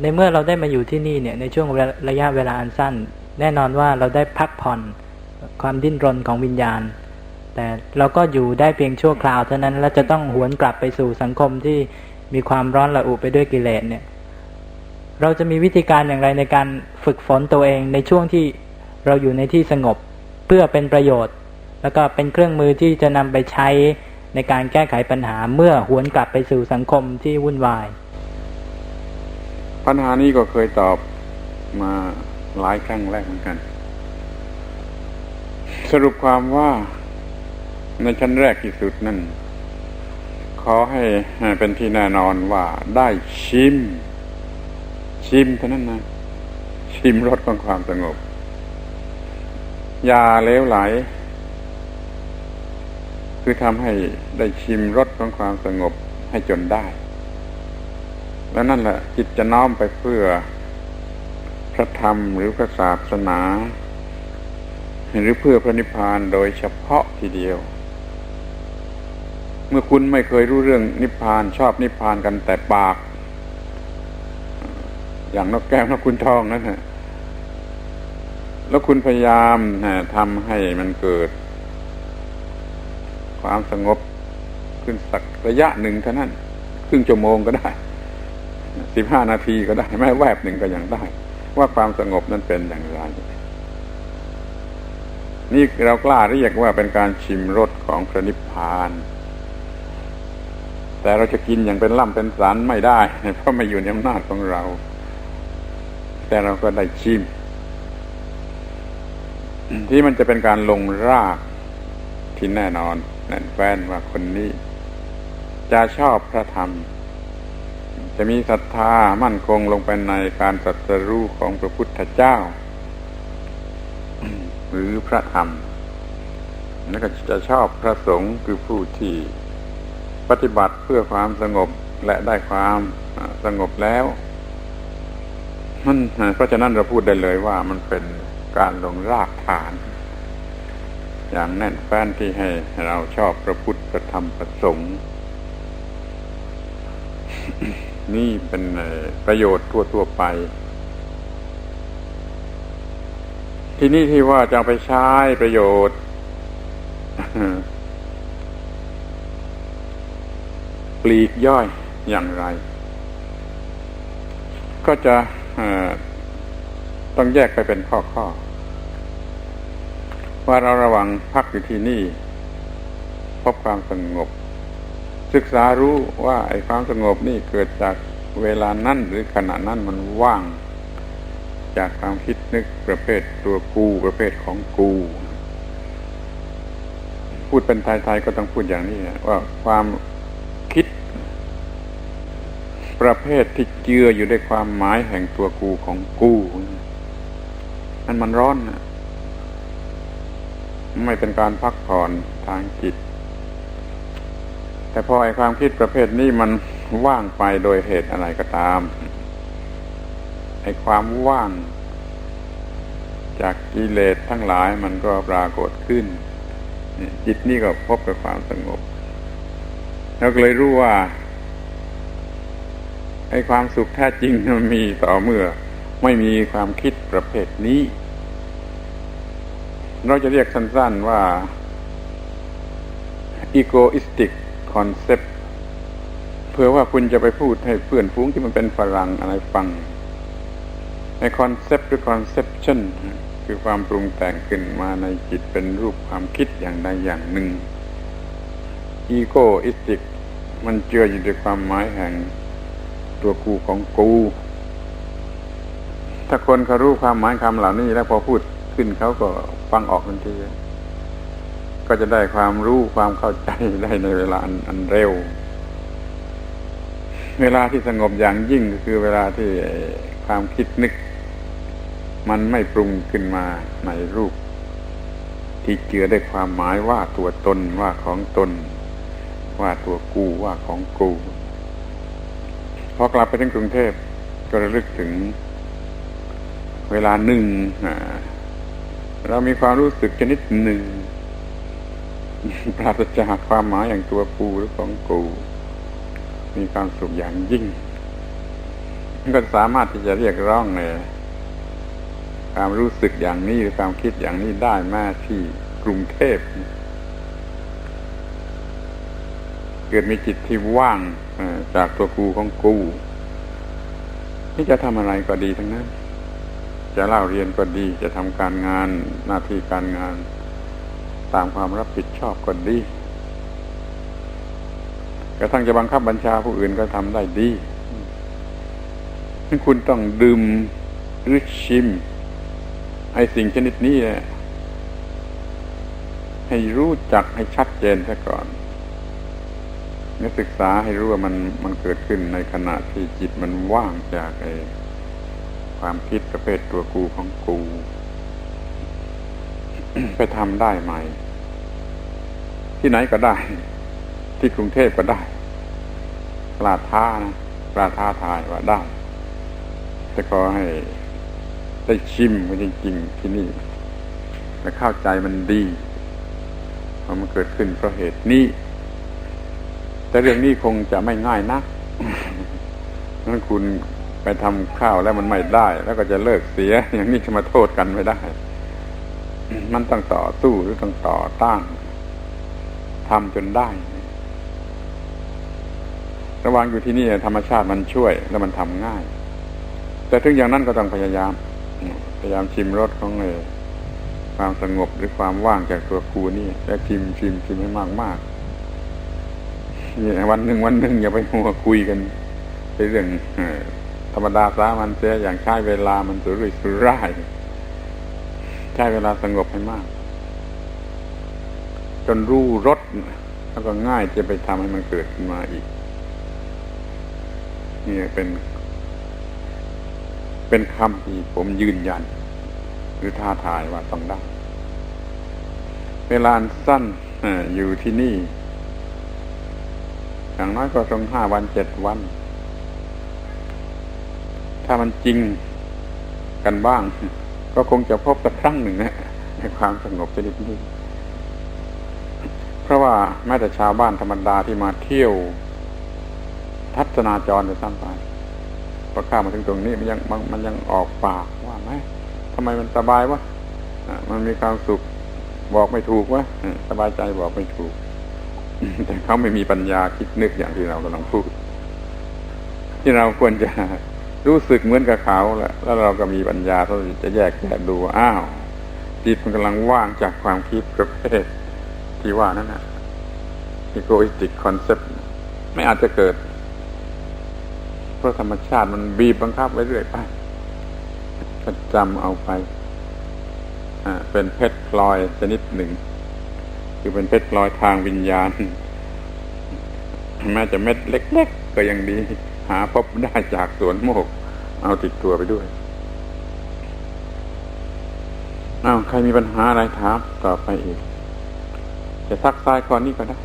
ในเมื่อเราได้มาอยู่ที่นี่เนี่ยในช่วงระยะเวลาอันสั้น แน่นอนว่าเราได้พักผ่อนความดิ้นรนของวิญญาณ แต่เราก็อยู่ได้เพียงชั่วคราวเท่านั้นแล้วจะต้องหวนกลับไปสู่สังคมที่มีความร้อนระอุไปด้วยกิเลสเนี่ยเราจะมีวิธีการอย่างไรในการฝึกฝนตัวเองในช่วงที่เราอยู่ในที่สงบเพื่อเป็นประโยชน์ แล้วก็เป็นเครื่องมือที่จะนำไปใช้ในการแก้ไขปัญหาเมื่อหวนกลับไปสู่สังคมที่วุ่นวาย ปัญหานี้ก็เคยตอบมาหลายครั้งแรกเหมือนกัน สรุปความว่าในชั้นแรกที่สุดนั่นขอให้เป็นที่แน่นอนว่าได้ชิม ชิมเท่านั้นนะ ชิมรสของความสงบ อย่าเลวไหล คือทำให้ได้ชิมรสของความสงบให้จนได้ แล้วนั่นแหละจิตจะน้อมไปเพื่อพระธรรมหรือพระศาสนา หรือเพื่อพระนิพพานโดยเฉพาะทีเดียว เมื่อคุณไม่เคยรู้เรื่องนิพพานชอบนิพพานกันแต่ปาก อย่างนกแก้วนกคุณทองนั่นฮะแล้วคุณพยายามทำให้มันเกิด ความสงบขึ้นสักระยะหนึ่งเท่านั้น ครึ่งชั่วโมงก็ได้ สิบห้านาทีก็ได้แม้แวบหนึ่งก็ยังได้ ว่าความสงบนั้นเป็นอย่างไร นี่เรากล้าเรียกว่าเป็นการชิมรสของพระนิพพาน แต่เราจะกินอย่างเป็นล่ำเป็นสันไม่ได้ เพราะไม่อยู่ในอำนาจของเรา แต่เราก็ได้ชิม ที่มันจะเป็นการลงรากที่แน่นอนแน่นแฟนว่าคนนี้จะชอบพระธรรม จะมีศรัทธามั่นคงลงไปในการตรัสรู้ของพระพุทธเจ้า หรือพระธรรม แล้วก็จะชอบพระสงฆ์คือผู้ที่ปฏิบัติเพื่อความสงบและได้ความสงบแล้วมันเพราะฉะนั้นเราพูดได้เลยว่ามันเป็นการลงรากฐาน อย่างแน่นแฟ้นที่ให้เราชอบพระพุทธพระธรรมพระสงฆ์ นี่เป็นประโยชน์ทั่วๆไป ที่นี่ที่ว่าจะไปใช้ประโยชน์ ปลีกย่อยอย่างไร ก็จะต้องแยกไปเป็นข้อข้อว่าเราระวังพักอยู่ที่นี่ พบความสงบ ศึกษารู้ว่าไอ้ความสงบนี่เกิดจากเวลานั้นหรือขณะนั้นมันว่าง จากความคิดนึกประเภทตัวกูประเภทของกู พูดเป็นไทยๆก็ต้องพูดอย่างนี้ว่าความคิด ประเภทที่เจืออยู่ด้วยความหมายแห่งตัวกูของกูนั่นมันร้อนนะไม่เป็นการพักผ่อนทางจิต แต่พอไอ้ความคิดประเภทนี้มันว่างไปโดยเหตุอะไรก็ตามไอ้ความว่าง จากกิเลสทั้งหลายมันก็ปรากฏขึ้น จิตนี่ก็พบกับความสงบ แล้วก็เลยรู้ว่าไอ้ความสุขแท้จริงมันมีต่อเมื่อ ไม่มีความคิดประเภทนี้ เราจะเรียกสั้นๆว่า egoistic concept เพื่อว่าคุณจะไปพูดให้เพื่อนฟุ้งที่มันเป็นฝรั่งอะไรฟัง ใน concept หรือ conception คือความปรุงแต่งขึ้นมาในจิตเป็นรูปความคิดอย่างใดอย่างหนึ่ง egoistic มันเจืออยู่ด้วยความหมายแห่งตัวกูของกู ถ้าคนเขารู้ความหมายคำเหล่านี้แล้วพอพูดขึ้นเขาก็ฟังออกทันที ก็จะได้ความรู้ความเข้าใจได้ในเวลาอันเร็ว เวลาที่สงบอย่างยิ่งก็คือเวลาที่ความคิดนึก มันไม่ปรุงขึ้นมาในรูป ที่เจือได้ความหมายว่าตัวตนว่าของตน ว่าตัวกูว่าของกูพอกลับไปถึงกรุงเทพก็ระลึกถึงเวลาหนึ่งเรามีความรู้สึกชนิดหนึ่ง ปราศจากความหมายอย่างตัวกูหรือของกูมีความสุขอย่างยิ่งก็สามารถที่จะเรียกร้องเลยความรู้สึกอย่างนี้หรือความคิดอย่างนี้ได้ม้ที่กรุงเทพเกิดมีจิตที่ว่างจากตัวกูของกูที่จะทำอะไรก็ดีทั้งนั้น จะเล่าเรียนก็ดี จะทำการงานหน้าที่การงาน ตามความรับผิดชอบก็ดีกระทั่งจะบังคับบัญชาผู้อื่นก็ทำได้ดีนั่นคุณต้องดื่มหรือชิมไอ้สิ่งชนิดนี้ให้รู้จักให้ชัดเจนซะก่อนนักศึกษาให้รู้ว่ามันมันเกิดขึ้นในขณะที่จิตมันว่างจากไอ้ความคิดประเภทตัวกูของกู ไปทำได้ไหม ที่ไหนก็ได้ ที่กรุงเทพก็ได้ปลาท้านะปลาท้าทายว่าได้แต่ก็ให้ได้ชิมมันจริง ๆ ที่นี่และเข้าใจมันดีเพราะมันเกิดขึ้นเพราะเหตุนี้ แต่เรื่องนี้คงจะไม่ง่ายนักนั้นคุณไปทำข้าวแล้วมันไม่ได้ แล้วก็จะเลิกเสีย อย่างนี้จะมาโทษกันไม่ได้ มันต้องต่อสู้หรือต้องต่อต้านทำจนได้ ระว่างอยู่ที่นี่ธรรมชาติมันช่วยแล้วมันทำง่าย แต่ถึงอย่างนั้นก็ต้องพยายาม พยายามชิมรสของเออความสงบหรือความว่างจากตัวครูนี่แล้วชิมชิมชิมให้มากมากวันหนึ่งวันหนึ่งอย่าไปมัวคุยกันในเรื่องธรรมดาสามันเสียอย่างใช้เวลามันสุรุ่ยสุร่าย ใช้เวลาสงบให้มาก จนรู้รสแล้วก็ง่ายจะไปทำให้มันเกิดขึ้นมาอีก นี่เป็น เป็นคำที่ผมยืนยัน หรือท้าทายว่าต้องได้ เวลาสั้นเอ่ออยู่ที่นี่ อย่างน้อยก็ตรงห้าวันเจ็ดวัน ถ้ามันจริงกันบ้าง ก็คงจะพบสักครั้งหนึ่งนะในความสงบชนิดนี้ เพราะว่าแม้แต่ชาวบ้านธรรมดาที่มาเที่ยว ทัศนาจรไปซ้ำไปพอข้ามาถึงตรงนี้มันยังมันยังออกปากว่าไหมทำไมมันสบายวะมันมีความสุขบอกไม่ถูกวะสบายใจบอกไม่ถูก แต่เขาไม่มีปัญญาคิดนึกอย่างที่เรากำลังพูด ที่เราควรจะ รู้สึกเหมือนกับเขาแหละแล้วเราก็มีปัญญาเราจะแยกแยะดูอ้าวจิตมันกำลังว่างจากความคิดประเภทที่ว่านั่นนะ egoistic concept ไม่อาจจะเกิด เพราะธรรมชาติมันบีบบังคับไว้เรื่อยไปก็จำเอาไปอ่าเป็นเพชรพลอยชนิดหนึ่ง คือเป็นเพชรพลอยทางวิญญาณแม้จะเม็ดเล็ก ๆ ก็ยังดี หาพบได้จากสวนโมก เอาติดตัวไปด้วยเอาใครมีปัญหาอะไรถามต่อไปอีก จะทักทายข้อนี้ก็ได้